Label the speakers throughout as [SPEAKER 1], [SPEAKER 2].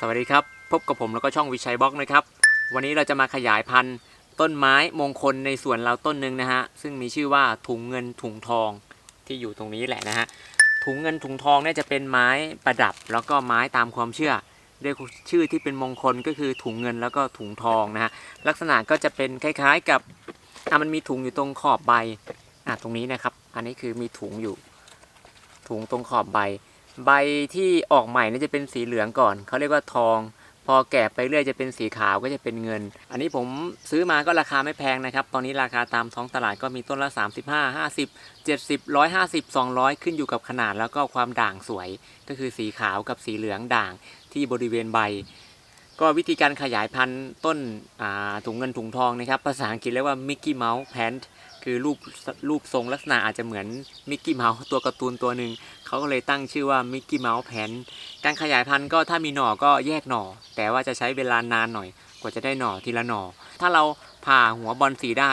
[SPEAKER 1] สวัสดีครับ พบกับผมแล้วก็ช่องวิชัยบล็อกนะครับ วันนี้เราจะมาขยายพันธุ์ต้นไม้มงคลในสวนเราต้นหนึ่งนะฮะ ซึ่งมีชื่อว่าถุงเงินถุงทองที่อยู่ตรงนี้แหละนะฮะ ถุงเงินถุงทองเนี่ยจะเป็นไม้ประดับ แล้วก็ไม้ตามความเชื่อด้วยชื่อที่เป็นมงคลก็คือถุงเงินแล้วก็ถุงทองนะฮะ ลักษณะก็จะเป็นคล้ายๆกับอะมันมีถุงอยู่ตรงขอบใบอะตรงนี้นะครับ อันนี้คือมีถุงอยู่ ถุงตรงขอบใบ ใบที่ออกใหม่นี่จะเป็นสีเหลืองก่อน เขาเรียกว่าทอง พอแก่ไปเรื่อยจะเป็นสีขาวก็จะเป็นเงิน อันนี้ผมซื้อมาก็ราคาไม่แพงนะครับ ตอนนี้ราคาตามท้องตลาดก็มีต้นละ 35 50 70 150 200 ขึ้นอยู่กับขนาดแล้วก็ความด่างสวย ก็คือสีขาวกับสีเหลืองด่างที่บริเวณใบ ก็วิธีการขยายพันธุ์ต้นถุงเงินถุงทองนะครับ ภาษาอังกฤษเรียกว่า Mickey Mouse Plant คือรูปรูปทรงลักษณะอาจจะเหมือนมิกกี้เมาส์ตัวการ์ตูนตัวหนึ่งเขาก็เลยตั้งชื่อว่ามิกกี้เมาส์แพนการขยายพันธุ์ก็ถ้ามีหน่อก็แยกหน่อ แต่ว่าจะใช้เวลานานหน่อย กว่าจะได้หน่อทีละหน่อ ถ้าเราผ่าหัวบอลสีได้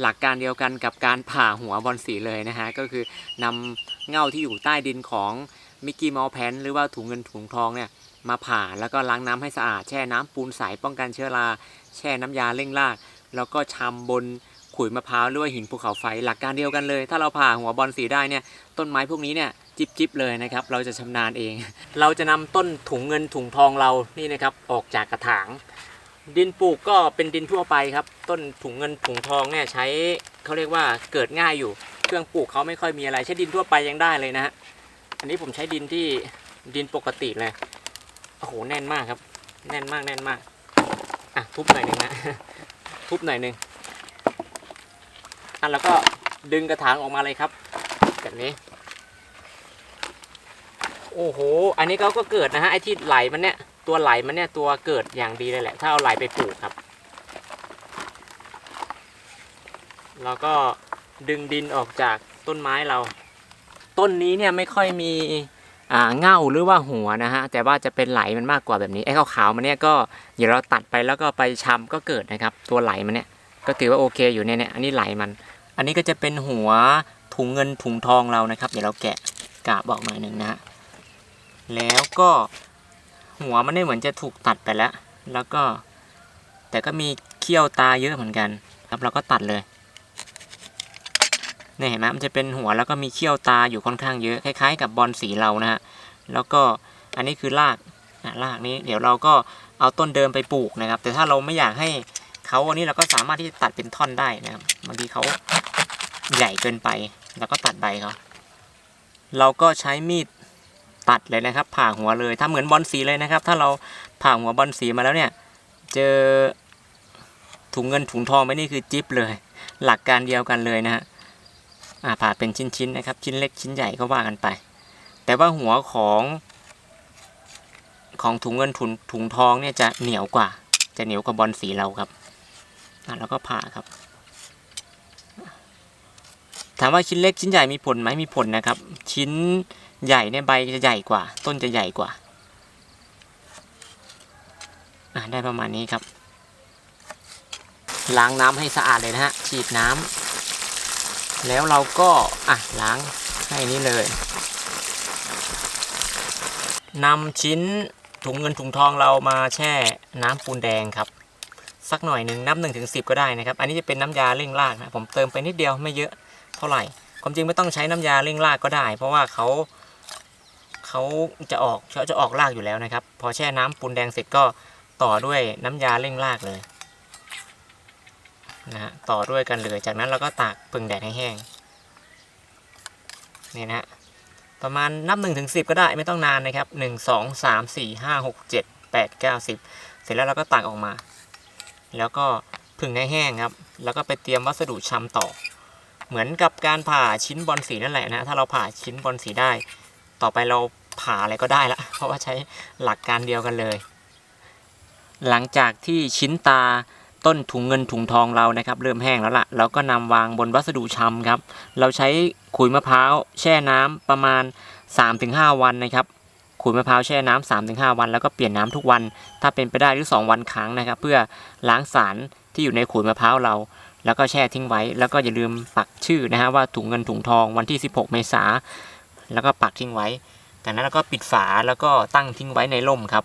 [SPEAKER 1] หลักการเดียวกันกับการผ่าหัวบอลสีเลยนะฮะก็คือนำเง่าที่อยู่ใต้ดินของมิกกี้เมาส์แพนหรือว่าถุงเงินถุงทองเนี่ยมาผ่าแล้วก็ล้างน้ำให้สะอาดแช่น้ำปูนใสป้องกันเชื้อราแช่น้ำยาเร่งรากแล้วก็ชำบน ขุยมะพร้าวหรือว่าหินภูเขาไฟหลักการเดียวกันเลย ถ้าเราผ่าหัวบอลสีได้เนี่ยต้นไม้พวกนี้เนี่ยจิบจิบเลยนะครับ เราจะชำนาญเอง เราจะนำต้นถุงเงินถุงทองเรานี่นะครับออกจากกระถาง ดินปลูกก็เป็นดินทั่วไปครับ ต้นถุงเงินถุงทองเนี่ยใช้เขาเรียกว่าเกิดง่ายอยู่ เครื่องปลูกเขาไม่ค่อยมีอะไรใช้ดินทั่วไปยังได้เลยนะฮะอันนี้ผมใช้ดินที่ดินปกติเลยโอ้โหแน่นมากครับ แน่นมากแน่นมากอะทุบหน่อยหนึ่งนะทุบหน่อยหนึ่ง อะแล้วก็ดึงกระถางออกมาเลยครับ แบบนี้ โอ้โห อันนี้เขาก็เกิดนะฮะไอ้ที่ไหลมันเนี่ยตัวไหลมันเนี่ยตัวเกิดอย่างดีเลยแหละ ถ้าเอาไหลไปปลูกครับแล้วก็ดึงดินออกจากต้นไม้เรา ต้นนี้เนี่ยไม่ค่อยมีอ่าเง่าหรือว่าหัวนะฮะ แต่ว่าจะเป็นไหลมันมากกว่าแบบนี้ไอ้ขาวๆมันเนี่ยก็เดี๋ยวเราตัดไปแล้วก็ไปชำก็เกิดนะครับ ตัวไหลมันเนี่ยก็ถือว่าโอเคอยู่เนี่ยเนี่ยอันนี้ไหลมัน อันนี้ก็จะเป็นหัวถุงเงินถุงทองเรานะครับ เดี๋ยวเราแกะกาบออกหน่อยหนึ่งนะ แล้วก็หัวมันเนี่เหมือนจะถูกตัดไปแล้ว แล้วก็แต่ก็มีเขี้ยวตาเยอะเหมือนกันครับเราก็ตัดเลยเนี่ยเห็นไหมมันจะเป็นหัวแล้วก็มีเขี้ยวตาอยู่ค่อนข้างเยอะคล้ายๆ กับบอลสีเรานะฮะแล้วก็อันนี้คือรากอะรากนี้ เดี๋ยวเราก็เอาต้นเดิมไปปลูกนะครับ แต่ถ้าเราไม่อยากให้เขาอันนี้เราก็สามารถที่จะตัดเป็นท่อนได้นะครับบางทีเขา ใหญ่เกินไป แล้วก็ตัดใบเขาเราก็ใช้มีดตัดเลยนะครับ ผ่าหัวเลยถ้าเหมือนบอลสีเลยนะครับ ถ้าเราผ่าหัวบอลสีมาแล้วเนี่ย เจอถุงเงินถุงทองไปนี่คือจิ๊บเลย หลักการเดียวกันเลยนะฮะอ่าผ่าเป็นชิ้นๆนะครับ ชิ้นเล็กชิ้นใหญ่ก็ว่ากันไป แต่ว่าหัวของของถุงเงินถุงถุงทองเนี่ยจะเหนียวกว่า จะเหนียวกว่าบอลสีเราครับ อ่าแล้วก็ผ่าครับ ถามว่าชิ้นเล็กชิ้นใหญ่มีผลไหมมีผลนะครับ ชิ้นใหญ่เนี่ยใบจะใหญ่กว่า ต้นจะใหญ่กว่าได้ประมาณนี้ครับ ล้างน้ำให้สะอาดเลยนะฮะฉีดน้ำแล้วเราก็อะล้างให้นี้เลยนำชิ้นถุงเงินถุงทองเรามาแช่น้ำปูนแดงครับ สักหน่อยหนึ่งนับหนึ่งถึงสิบก็ได้นะครับ อันนี้จะเป็นน้ำยาเร่งรากนะผมเติมไปนิดเดียวไม่เยอะ เท่าไหร่ ความจริงไม่ต้องใช้น้ำยาเร่งรากก็ได้ เพราะว่าเขาเขาจะออกเขาจะออกรากอยู่แล้วนะครับ พอแช่น้ำปูนแดงเสร็จก็ต่อด้วยน้ำยาเร่งรากเลยนะฮะต่อด้วยกันเลย จากนั้นเราก็ตากพึ่งแดดให้แห้งนี่นะฮะประมาณนับหนึ่งถึงสิบก็ได้ไม่ต้องนานนะครับหนึ่งสองสามสี่ห้าหกเจ็ดแปดเก้าสิบเสร็จแล้วเราก็ตากออกมา แล้วก็พึ่งให้แห้งครับ แล้วก็ไปเตรียมวัสดุชำต่อ เหมือนกับการผ่าชิ้นบอลสีนั่นแหละนะถ้าเราผ่าชิ้นบอลสีได้ ต่อไปเราผ่าอะไรก็ได้ละเพราะว่าใช้หลักการเดียวกันเลย หลังจากที่ชิ้นตาต้นถุงเงินถุงทองเรานะครับ เริ่มแห้งแล้วละ่ะเราก็นำวางบนวัสดุชำครับ เราใช้ขุยมะพร้าวแช่น้ำประมาณ 3-5 วันนะครับขุยมะพร้าวแช่น้ำ3-5 วันแล้วก็เปลี่ยนน้ำทุกวัน ถ้าเป็นไปได้หรือ 2 วันครั้งนะครับ เพื่อล้างสารที่อยู่ในขุยมะพร้าวเราแล้วก็แช่ทิ้งไว้ แล้วก็อย่าลืมปักชื่อนะฮะว่าถุงเงินถุงทองวันที่ 16 เมษาแล้วก็ปักทิ้งไว้ จากนั้นเราก็ปิดฝาแล้วก็ตั้งทิ้งไว้ในร่มครับ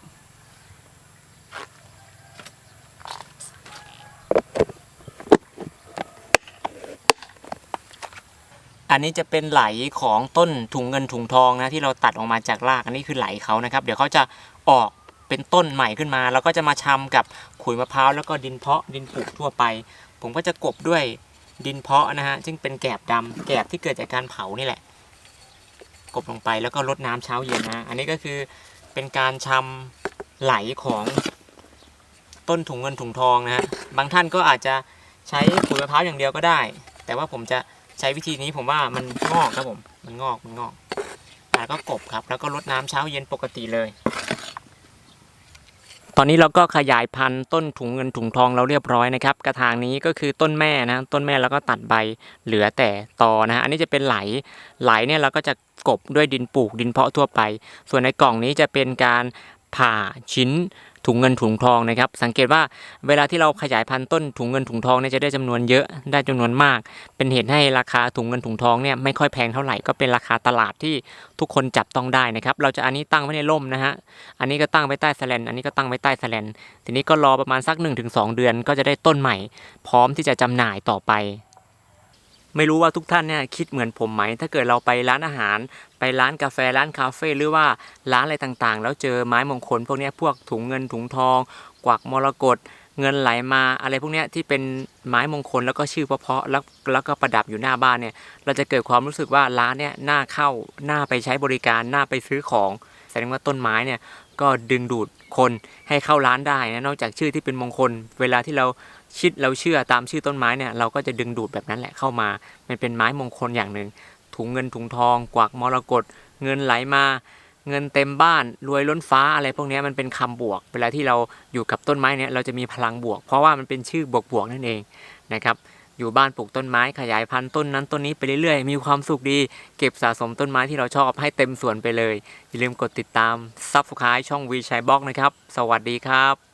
[SPEAKER 1] อันนี้จะเป็นไหลของต้นถุงเงินถุงทองนะที่เราตัดออกมาจากราก อันนี้คือไหลเขานะครับ เดี๋ยวเขาจะออกเป็นต้นใหม่ขึ้นมา แล้วก็จะมาชำกับขุยมะพร้าวแล้วก็ดินเพาะดินปลูกทั่วไป ผมก็จะกบด้วยดินเพาะนะฮะซึ่งเป็นแกบดำแกบที่เกิดจากการเผานี่แหละ กบลงไปแล้วก็รดน้ำเช้าเย็นนะอันนี้ก็คือเป็นการชำไหลของต้นถุงเงินถุงทองนะฮะบางท่านก็อาจจะใช้ขุยมะพร้าวอย่างเดียวก็ได้ แต่ว่าผมจะใช้วิธีนี้ผมว่ามันงอกครับผมมันงอกมันงอกแล้วก็กบครับ แล้วก็รดน้ำเช้าเย็นปกติเลย ตอนนี้เราก็ขยายพันธุ์ต้นถุงเงินถุงทองเราเรียบร้อยนะครับ กระถางนี้ก็คือต้นแม่นะต้นแม่แล้วก็ตัดใบเหลือแต่ตอนะฮะอันนี้จะเป็นไหลไหลเนี่ยเราก็จะกบด้วยดินปลูกดินเพาะทั่วไป ส่วนในกล่องนี้จะเป็นการผ่าชิ้น ถุงเงินถุงทองนะครับ สังเกตว่าเวลาที่เราขยายพันธุ์ต้นถุงเงินถุงทองเนี่ยจะได้จำนวนเยอะได้จำนวนมาก เป็นเหตุให้ราคาถุงเงินถุงทองเนี่ยไม่ค่อยแพงเท่าไหร่ก็เป็นราคาตลาดที่ทุกคนจับต้องได้นะครับ เราจะอันนี้ตั้งไว้ในร่มนะฮะอันนี้ก็ตั้งไว้ใต้แสแลนอันนี้ก็ตั้งไว้ใต้แสแลนทีนี้ก็รอประมาณสัก 1-2 เดือนก็จะได้ต้นใหม่ พร้อมที่จะจำหน่ายต่อไป ไม่รู้ว่าทุกท่านเนี่ยคิดเหมือนผมไหม ถ้าเกิดเราไปร้านอาหาร ไปร้านกาแฟร้านคาเฟ่หรือว่าร้านอะไรต่างๆ แล้วเจอไม้มงคล พวกนี้พวกถุงเงินถุงทอง กวักมรกตเงินไหลมาอะไรพวกนี้ที่เป็นไม้มงคลแล้วก็ชื่อเพราะๆแล้วแล้วก็ประดับอยู่หน้าบ้านเนี่ย เราจะเกิดความรู้สึกว่าร้านเนี่ยน่าเข้าน่าไปใช้บริการน่าไปซื้อของแสดงว่าต้นไม้เนี่ยก็ดึงดูดคนให้เข้าร้านได้นะนอกจากชื่อที่เป็นมงคล เวลาที่เรา คิดเราเชื่อตามชื่อต้นไม้เนี่ยเราก็จะดึงดูดแบบนั้นแหละเข้ามา มันเป็นไม้มงคลอย่างหนึ่งถุงเงินถุงทอง กวักมรกตเงินไหลมา เงินเต็มบ้านรวยล้นฟ้าอะไรพวกนี้มันเป็นคำบวก เวลาที่เราอยู่กับต้นไม้เนี่ยเราจะมีพลังบวก เพราะว่ามันเป็นชื่อบวกบวกๆนั่นเองนะครับอยู่บ้านปลูกต้นไม้ขยายพันธุ์ต้นนั้นต้นนี้ไปเรื่อยๆ มีความสุขดี เก็บสะสมต้นไม้ที่เราชอบให้เต็มสวนไปเลย อย่าลืมกดติดตามซับสไครต์ช่องวีชัยบล็อกนะครับ สวัสดีครับ